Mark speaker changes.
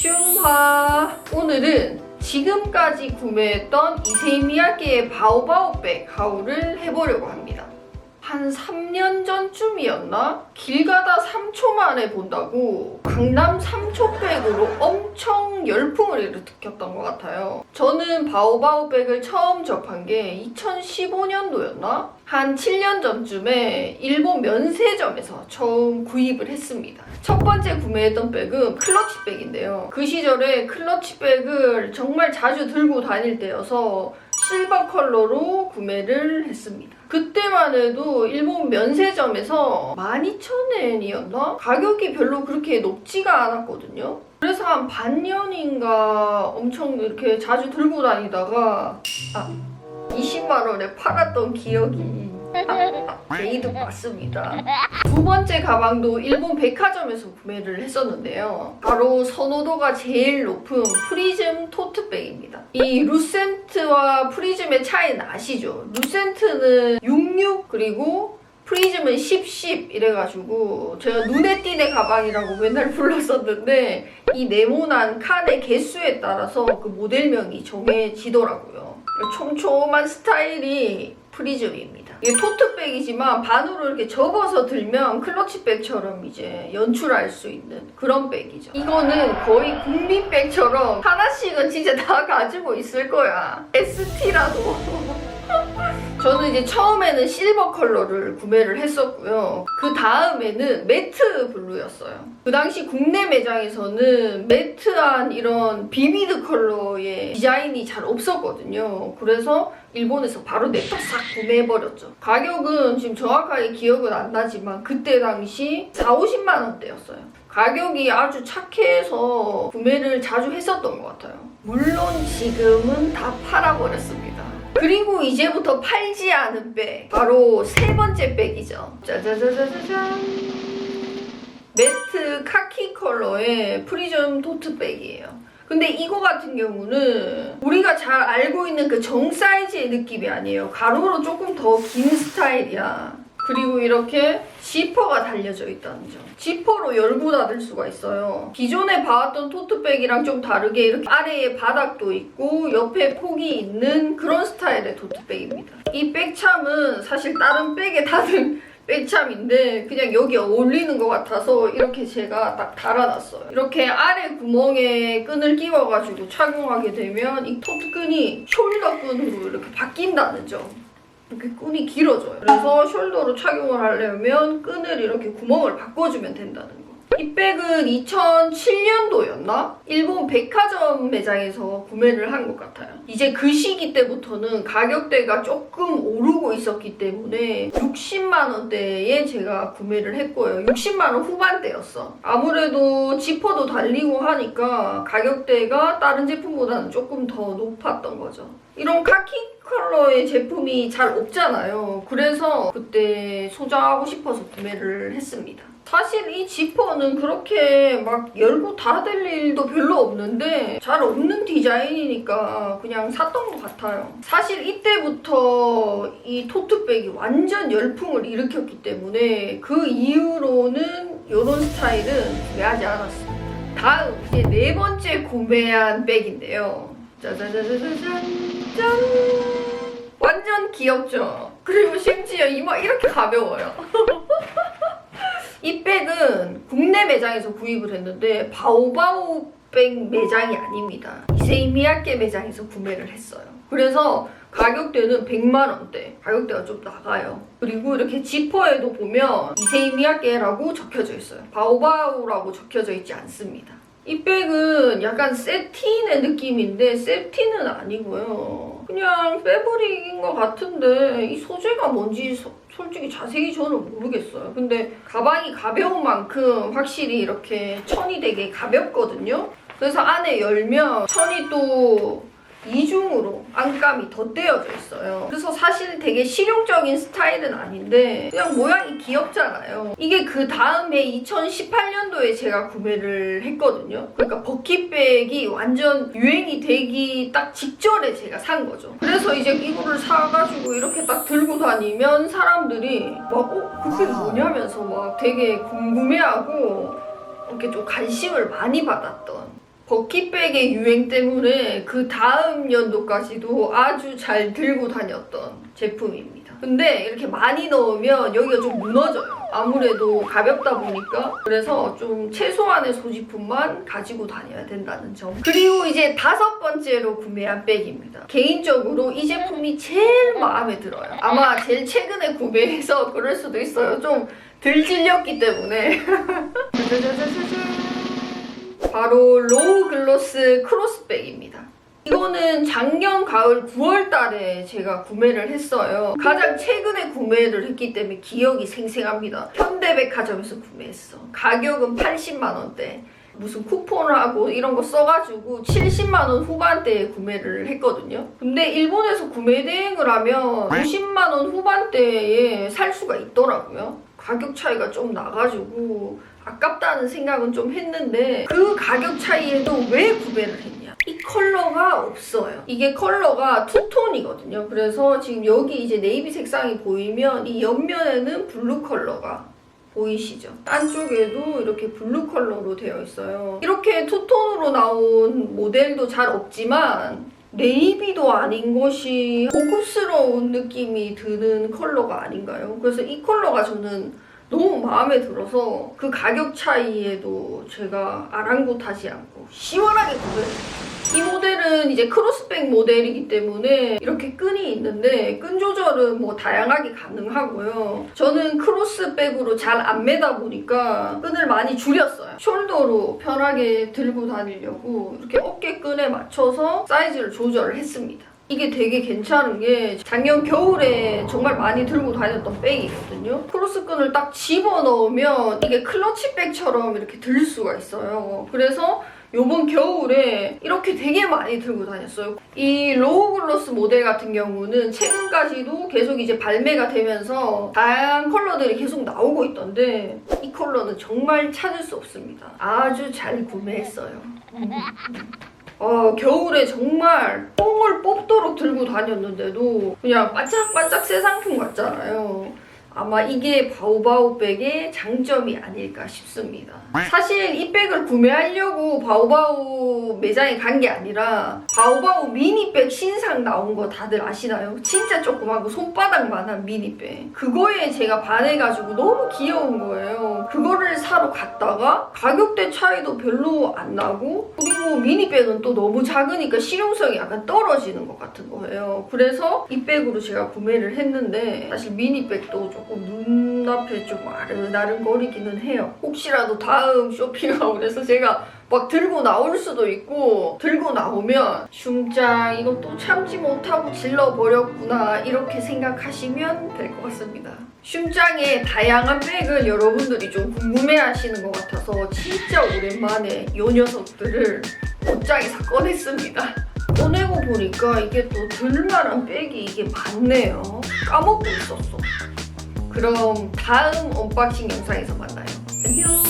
Speaker 1: 슝하 오늘은 지금까지 구매했던 이세미야계의 바오바오백 하울을 해보려고 합니다. 한 3년 전쯤이었나? 길 가다 3초 만에 본다고 강남 3초백으로 엄청 열풍을 일으켰던 것 같아요. 저는 바오바오백을 처음 접한 게 2015년도였나? 한 7년 전쯤에 일본 면세점에서 처음 구입을 했습니다. 첫 번째 구매했던 백은 클러치 백인데요. 그 시절에 클러치 백을 정말 자주 들고 다닐 때여서 실버 컬러로 구매를 했습니다. 그때만 해도 일본 면세점에서 12,000엔이었나? 가격이 별로 그렇게 높지가 않았거든요. 그래서 한 반년인가 엄청 이렇게 자주 들고 다니다가 아, 20만 원에 팔았던 기억이 아, 게이득 맞습니다. 두 번째 가방도 일본 백화점에서 구매를 했었는데요. 바로 선호도가 제일 높은 프리즘 토트백입니다. 이 루센트와 프리즘의 차이는 아시죠? 루센트는 66 그리고 프리즘은 10, 10 이래가지고 제가 눈에 띄네 가방이라고 맨날 불렀었는데 이 네모난 칸의 개수에 따라서 그 모델명이 정해지더라고요. 촘촘한 스타일이 프리즘입니다. 이게 토트백이지만 반으로 이렇게 접어서 들면 클러치백처럼 이제 연출할 수 있는 그런 백이죠. 이거는 거의 국민백처럼 하나씩은 진짜 다 가지고 있을 거야. ST라도. 저는 이제 처음에는 실버 컬러를 구매를 했었고요. 그 다음에는 매트 블루였어요. 그 당시 국내 매장에서는 매트한 이런 비비드 컬러의 디자인이 잘 없었거든요. 그래서 일본에서 바로 냅다 싹 구매해버렸죠. 가격은 지금 정확하게 기억은 안 나지만 그때 당시 4, 50만 원대였어요. 가격이 아주 착해서 구매를 자주 했었던 것 같아요. 물론 지금은 다 팔아버렸습니다. 그리고 이제부터 팔지 않은 백. 바로 세 번째 백이죠. 짜자자자자잔. 매트 카키 컬러의 프리즘 토트백이에요. 근데 이거 같은 경우는 우리가 잘 알고 있는 그 정 사이즈의 느낌이 아니에요. 가로로 조금 더 긴 스타일이야 그리고 이렇게 지퍼가 달려져 있다는 점. 지퍼로 열고 닫을 수가 있어요. 기존에 봐왔던 토트백이랑 좀 다르게 이렇게 아래에 바닥도 있고 옆에 폭이 있는 그런 스타일의 토트백입니다. 이 백참은 사실 다른 백에 다른 백참인데 그냥 여기 어울리는 것 같아서 이렇게 제가 딱 달아놨어요. 이렇게 아래 구멍에 끈을 끼워가지고 착용하게 되면 이 토트끈이 숄더 끈으로 이렇게 바뀐다는 점. 이렇게 끈이 길어져요. 그래서 숄더로 착용을 하려면 끈을 이렇게 구멍을 바꿔주면 된다는 거. 이 백은 2007년도였나? 일본 백화점 매장에서 구매를 한 것 같아요. 이제 그 시기 때부터는 가격대가 조금 오르고 있었기 때문에 60만 원대에 제가 구매를 했고요. 60만 원 후반대였어. 아무래도 지퍼도 달리고 하니까 가격대가 다른 제품보다는 조금 더 높았던 거죠. 이런 카키 컬러의 제품이 잘 없잖아요. 그래서 그때 소장하고 싶어서 구매를 했습니다. 사실 이 지퍼는 그렇게 막 열고 닫을 일도 별로 없는데 잘 없는 디자인이니까 그냥 샀던 것 같아요. 사실 이때부터 이 토트백이 완전 열풍을 일으켰기 때문에 그 이후로는 이런 스타일은 구매하지 않았습니다. 다음 이제 네 번째 구매한 백인데요. 짜자자자자잔 짠 완전 귀엽죠? 그리고 심지어 이마 이렇게 가벼워요. 이 백은 국내 매장에서 구입을 했는데 바오바오 백 매장이 아닙니다. 이세이 미야케 매장에서 구매를 했어요. 그래서 가격대는 100만 원대. 가격대가 좀 나가요. 그리고 이렇게 지퍼에도 보면 이세이 미야케라고 적혀져 있어요. 바오바오라고 적혀져 있지 않습니다. 이 백은 약간 세틴의 느낌인데 세틴은 아니고요. 그냥 패브릭인 것 같은데 이 소재가 뭔지 소- 솔직히 자세히 저는 모르겠어요. 근데 가방이 가벼운 만큼 확실히 이렇게 천이 되게 가볍거든요. 그래서 안에 열면 천이 또 이중으로 안감이 덧대어져 있어요. 그래서 사실 되게 실용적인 스타일은 아닌데 그냥 모양이 귀엽잖아요. 이게 그 다음에 2018년도에 제가 구매를 했거든요. 그러니까 버킷백이 완전 유행이 되기 딱 직전에 제가 산 거죠. 그래서 이제 이거를 사가지고 이렇게 딱 들고 다니면 사람들이 막 어? 그게 뭐냐면서 막 되게 궁금해하고 이렇게 좀 관심을 많이 받았던 버킷백의 유행 때문에 그 다음 연도까지도 아주 잘 들고 다녔던 제품입니다. 근데 이렇게 많이 넣으면 여기가 좀 무너져요. 아무래도 가볍다 보니까 그래서 좀 최소한의 소지품만 가지고 다녀야 된다는 점. 그리고 이제 다섯 번째로 구매한 백입니다. 개인적으로 이 제품이 제일 마음에 들어요. 아마 제일 최근에 구매해서 그럴 수도 있어요. 좀 덜 질렸기 때문에. 바로 로우 글로스 크로스백입니다. 이거는 작년 가을 9월 달에 제가 구매를 했어요. 가장 최근에 구매를 했기 때문에 기억이 생생합니다. 현대백화점에서 구매했어. 가격은 80만 원대. 무슨 쿠폰을 하고 이런 거 써가지고 70만 원 후반대에 구매를 했거든요. 근데 일본에서 구매 대행을 하면 50만 원 후반대에 살 수가 있더라고요. 가격 차이가 좀 나가지고 아깝다는 생각은 좀 했는데 그 가격 차이에도 왜 구매를 했냐? 이 컬러가 없어요. 이게 컬러가 투톤이거든요. 그래서 지금 여기 이제 네이비 색상이 보이면 이 옆면에는 블루 컬러가 보이시죠? 안쪽에도 이렇게 블루 컬러로 되어 있어요. 이렇게 투톤으로 나온 모델도 잘 없지만 네이비도 아닌 것이 고급스러운 느낌이 드는 컬러가 아닌가요? 그래서 이 컬러가 저는 너무 마음에 들어서 그 가격 차이에도 제가 아랑곳하지 않고 시원하게 구매했어요. 이 모델은 이제 크로스백 모델이기 때문에 이렇게 끈이 있는데 끈 조절은 뭐 다양하게 가능하고요. 저는 크로스백으로 잘 안 매다 보니까 끈을 많이 줄였어요. 숄더로 편하게 들고 다니려고 이렇게 어깨 끈에 맞춰서 사이즈를 조절을 했습니다. 이게 되게 괜찮은 게 작년 겨울에 정말 많이 들고 다녔던 백이거든요. 크로스끈을 딱 집어 넣으면 이게 클러치백처럼 이렇게 들 수가 있어요. 그래서 요번 겨울에 이렇게 되게 많이 들고 다녔어요. 이 로우 글로스 모델 같은 경우는 최근까지도 계속 이제 발매가 되면서 다양한 컬러들이 계속 나오고 있던데 이 컬러는 정말 찾을 수 없습니다. 아주 잘 구매했어요. 어, 겨울에 정말 뽕을 뽑도록 들고 다녔는데도 그냥 반짝반짝 새 상품 같잖아요. 아마 이게 바오바오 백의 장점이 아닐까 싶습니다. 사실 이 백을 구매하려고 바오바오 매장에 간 게 아니라 바오바오 미니백 신상 나온 거 다들 아시나요? 진짜 조그마하고 손바닥만한 미니백. 그거에 제가 반해가지고 너무 귀여운 거예요. 그거를 사러 갔다가 가격대 차이도 별로 안 나고 그리고 미니백은 또 너무 작으니까 실용성이 약간 떨어지는 것 같은 거예요. 그래서 이 백으로 제가 구매를 했는데 사실 미니백도 조금 눈앞에 좀 아른아른거리기는 해요. 혹시라도 다음 쇼핑하고 그래서 제가 막 들고 나올 수도 있고 들고 나오면 이거 또 참지 못하고 질러버렸구나 이렇게 생각하시면 될 것 같습니다. 슝짱의 다양한 백을 여러분들이 좀 궁금해하시는 것 같아서 진짜 오랜만에 요 녀석들을 옷장에서 꺼냈습니다. 꺼내고 보니까 이게 또 들만한 백이 이게 많네요. 까먹고 있었어. 그럼 다음 언박싱 영상에서 만나요. 안녕.